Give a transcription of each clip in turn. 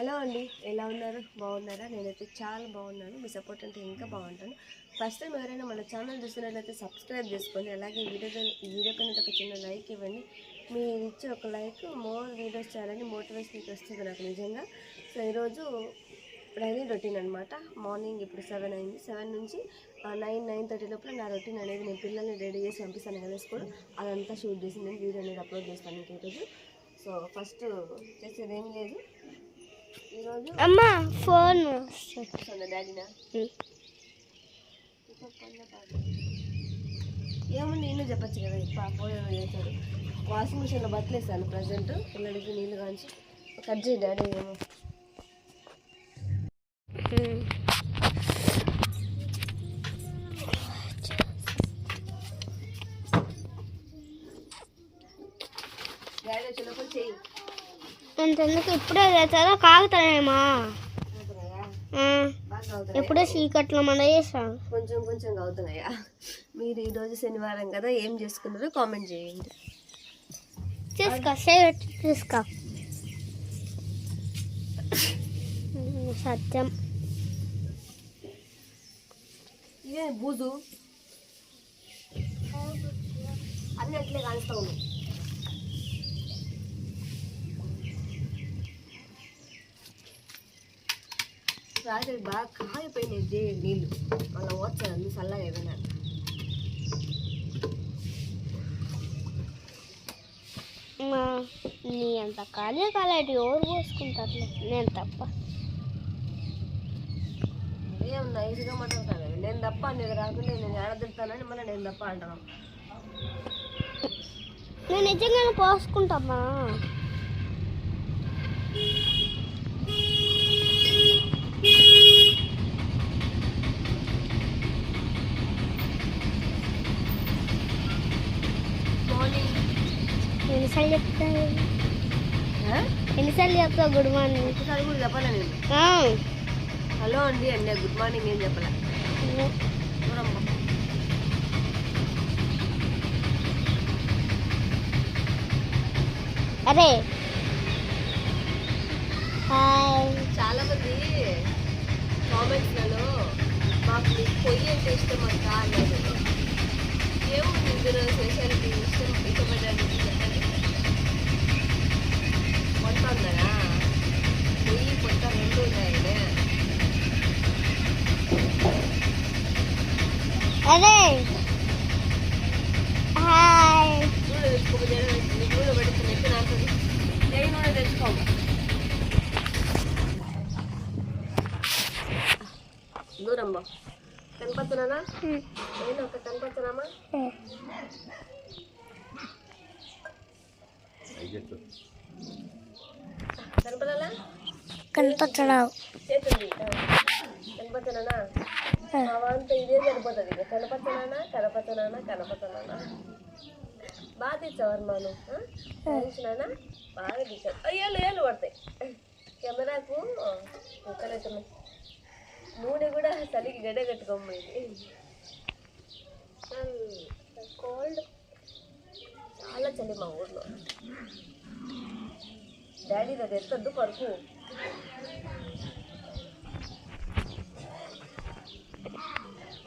Hello అండి ఎలా ఉన్నారు? బాగున్నారా? నేనైతే చాలా బాగున్నాను. మీ సపోర్ట్ అంటే ఇంకా బాగుంటాను. ఫస్ట్ టైం ఎవరైనా మన ఛానల్ చూస్తున్నట్లయితే సబ్స్క్రైబ్ చేసుకోండి అలాగే వీడియో వీడియో పైన ఒక చిన్న లైక్ ఇవ్వండి. మీరు ఇచ్చే ఒక లైక్ మోర్ వీడియోస్ చేయాలని మోటివేషన్ వస్తుంది నాకు నిజంగా. సో ఈరోజు డైలీ రొటీన్ అనమాట మార్నింగ్ ఇప్పుడు సెవెన్ అయింది. సెవెన్ నుంచి నైన్ నైన్ థర్టీ లోపల నా రొటీన్ అనేది నేను పిల్లల్ని రెడీ చేసి పంపిస్తాను కదా స్కూల్. అదంతా షూట్ చేసి నేను వీడియో అనేది అప్లోడ్ చేస్తాను ఇంక ఈరోజు. సో ఫస్ట్ చేసేది ఏం లేదు. అమ్మ ఫోన్. ఏముంది నీళ్ళు చెప్పచ్చు కదా పాప చేశాడు. వాషింగ్ మిషన్లో బట్టలు వేసాను ప్రజెంట్. పిల్లడికి నీళ్ళు కాంచి. కట్ చేయి డాడీ ఏమో. డాడీ వచ్చినప్పుడు చెయ్యి. అంతెందుకు ఇప్పుడే బాగా అవుతున్నాయా ఎప్పుడే చీకట్లో మన చేసాం కొంచెం కొంచెం అవుతున్నాయా మీరు ఈరోజు శనివారం కదా ఏం చేసుకున్నారో కామెంట్ చేయండి. తీసుకో సేవ్ ఉమ్, సత్యం. ఇదే బూజు. అన్నీ అట్లే కాలుస్తా రాత్రి బాగా కాగిపోయినాయి దే నీళ్ళు. మళ్ళీ వచ్చాను అన్ని చల్లగా అయిపోయినాను మా, నీ అంత కాలే కాలేటి ఎవరు పోసుకుంటారులే నేను తప్ప. ఏం నైస్గా మాట్లాడతాను నేను తప్ప నీకు రాకుండా నేను ఏడదిస్తానని మళ్ళీ నేను తప్ప అంటాను నేను నిజంగానే పోసుకుంటామా? ఎన్నిసార్లు చెప్తావు ఎన్నిసార్లు చెప్తావు గుడ్ మార్నింగ్? ఒకసారి కూడా చెప్పాలా నేను? హలో అండి అండి గుడ్ మార్నింగ్ ఏం చెప్పలే? చూడమ్మా. అరే. హాయ్. చాలా మంది కామెంట్స్లలో మాకు మీకు పొయ్యి అంటే ఇష్టం అక్క అన్నారు. ఏముంది ఇందులో స్పెషాలిటీ ఇష్టం ఇష్టపడ్డానికి ఉందనా పొయ్యి పొట్ట రెండు ఉన్నాయండి అరే హాయ్ నూనె తెచ్చుకోకపోతే నీకు నూనె పెడితే నెక్కి నాకు నెయ్యి నూనె తెచ్చుకోము దూరం బా కనపడుతున్నానా నేను ఒక కనపడుతున్నామా కనపడుతున్నానా వంత ఇదే సరిపోతుంది. ఇక కనపడుతున్నానా కనపడుతున్నానా కనపడుతున్నానా బాగా తెచ్చావు మాను తీసినానా బాగా తీసావు. అయ్యాలు ఏళ్ళు పడతాయి. కెమెరాకు కుక్కలైతున్నాయి నూనె కూడా చలికి గడ్డ కట్టుకోమైంది కోల్డ్. చాలా చలి మా ఊర్లో. డాడీ దగ్గర ఎత్తద్దు పరుపు.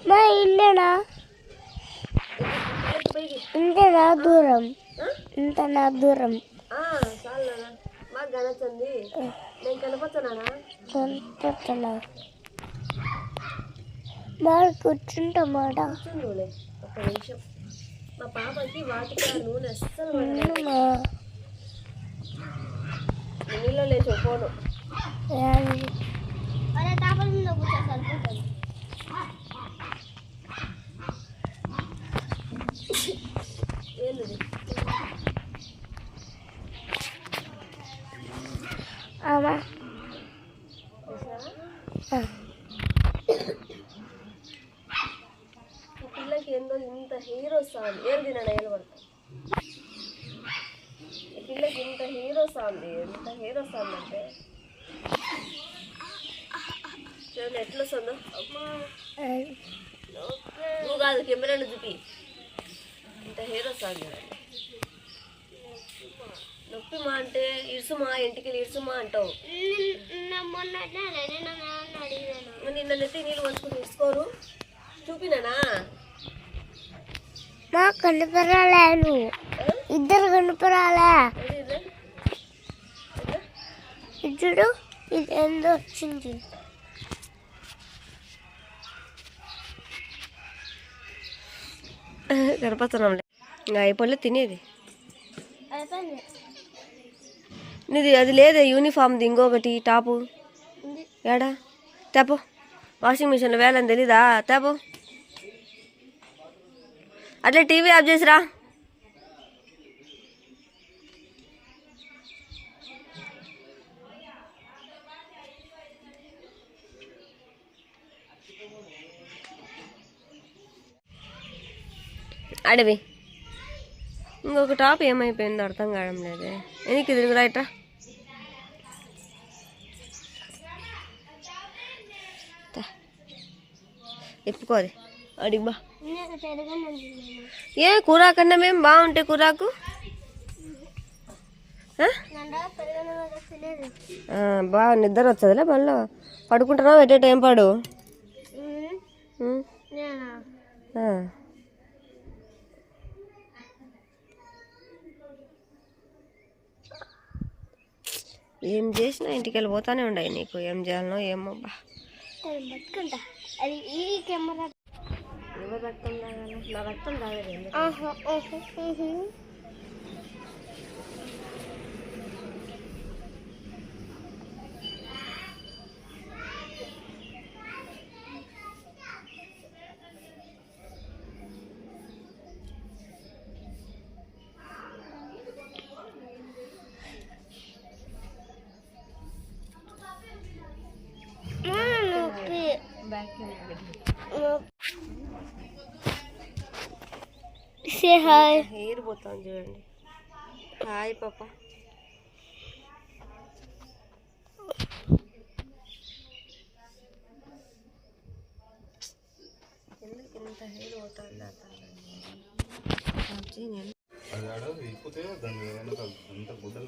మా ఇల్లేనా ఇంతనా దూరం? ఇంతనా దూరం? బాగా కనొచ్చింది నేను కనపడుతున్నానా కనపడుతున్నావు బాగా కూర్చుంటామాట కూర్చుందులే ఒక్క నిమిషం. మా పాపకి వాటికి నూనె అస్సలు నీళ్ళలో లేచి ఫోను ఈ పిల్లకి ఏందో ఇంత హెయిర్ వస్తుంది. ఏం తినడా ఏలు పడతా ఈ పిల్లకి ఇంత వస్తుంది? ఎంత హెయిర్ వస్తుందంటే? చూడండి ఎట్లా వస్తుందో. అమ్మా. నువ్వు కాదు కెమెరాను చూపి. ఇంత హెయిర్ వస్తుంది నొప్పి మా అంటే ఇరుసుమా? ఇంటికి ఇరుసుమా అంటావు. మొన్న నేను అడిగాను మరి నిన్న నెత్తి నీళ్ళు వంచుకుని ఇసుకోరు చూపినానా? మా కనుపరాలేను ఇద్దరు కనుపరాలే. ఏది? ఇద్దరు ఇది ఎందు వచ్చింది ఇంకా అయిపోలే తినేది నీది అది లేదే యూనిఫామ్ది ఇంకొకటి టాపు ఏడా తేపో వాషింగ్ మిషన్లో వేలని తెలీదా తేపో అట్లే టీవీ ఆఫ్ చేసిరా అడవి. ఇంకొక టాప్ ఏమైపోయిందో అర్థం కావడం లేదే. ఎందుకు తిరుగురా ఇట్రా. ఎప్పుకోది అడిగి బా. ఏ కూరాకు అన్నమేం బాగుంటాయి కూరాకు? బాగా నిద్ర వస్తుందిలే మళ్ళీ. పడుకుంటున్నావు? ఎట్టే టైం పాడు? ఏం చేసినా ఇంటికి వెళ్ళిపోతానే ఉండయి నీకు. ఏం చేయాలనో ఏమో బా. అది ఈ కెమెరా. ఎవరు రక్తం తాగాలి నా రక్తం తాగలేదు సే హాయ్ హెయిర్ పోతాను చూడండి. హాయ్ పాప. ఎందుకు ఇంత హెయిర్ పోతుంది నేను అది ఆడ ఇప్పితే దాని వెనక అంత గుడ్డలు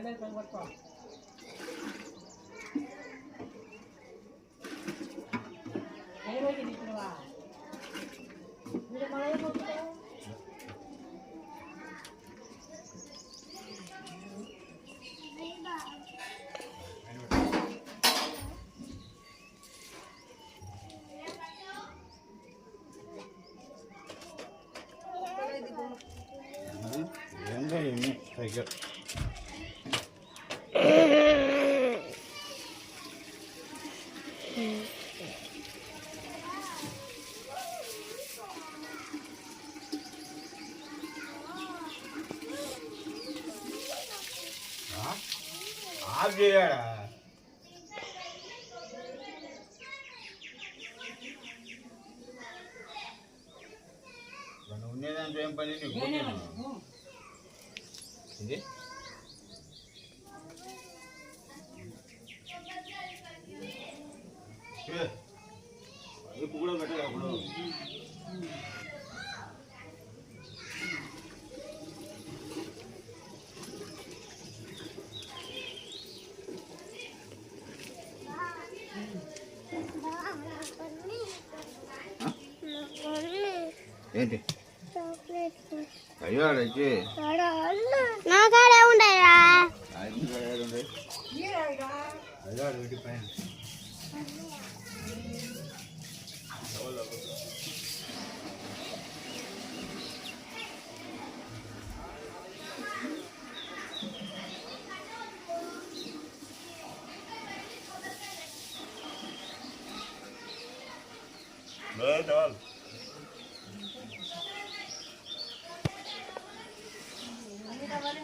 అది అవసరం లేదు. అది తీసుకొని వాడినంటే. అది గుడ్డలు ఎంత ఉంటుంది చేసుకుంటారు మనం పెట్టి చూడ రాదే ఏంటో ఏమి టైగర్ ఆఫ్ చేయాడా ఉండేదాంతో ఏం పని నీకు ఇది ఏ, అది కూడా పెట్టాలి అప్పుడు అయ్యో అడచ్చి నా కాడ ఉండయా అయ్యో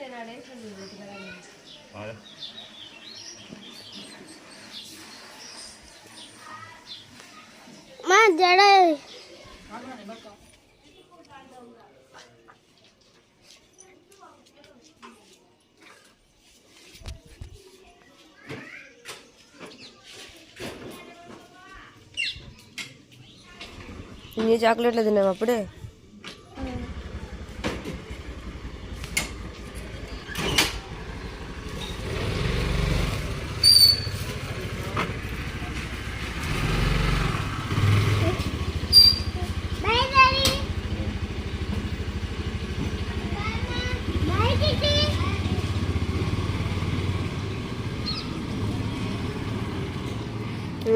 అడిగి పైన లేదు చాలు అన్ని కావాలి నేను అడేసింది అదే. మా జడ ఇన్ని చాక్లెట్లు తిన్నాం అప్పుడే బై డాడీ బై కిట్టి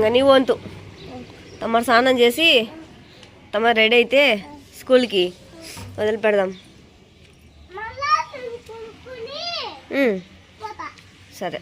ఇంకా నీ వంతు. తమ స్నానం చేసి తమ రెడీ అయితే స్కూల్కి వదిలి పెడదాం సరే.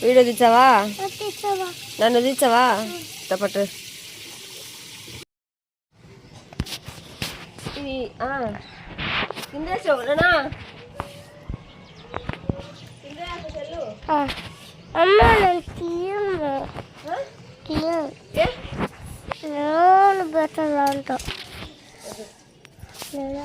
వీడియో తెచ్చావా వచ్చేసావా నన్ను తెచ్చావా తప్పట్టు ఇది ఆ, కిందేసావు నానా కిందేసా చెల్లు అమ్మ నేను తీయను ఆ? తీయను ఏ? నేను పెట్టాలంట నేను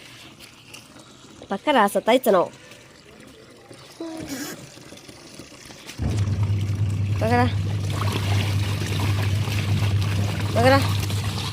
स्वयंपाक करा असं ताईचं नाव बघा बघा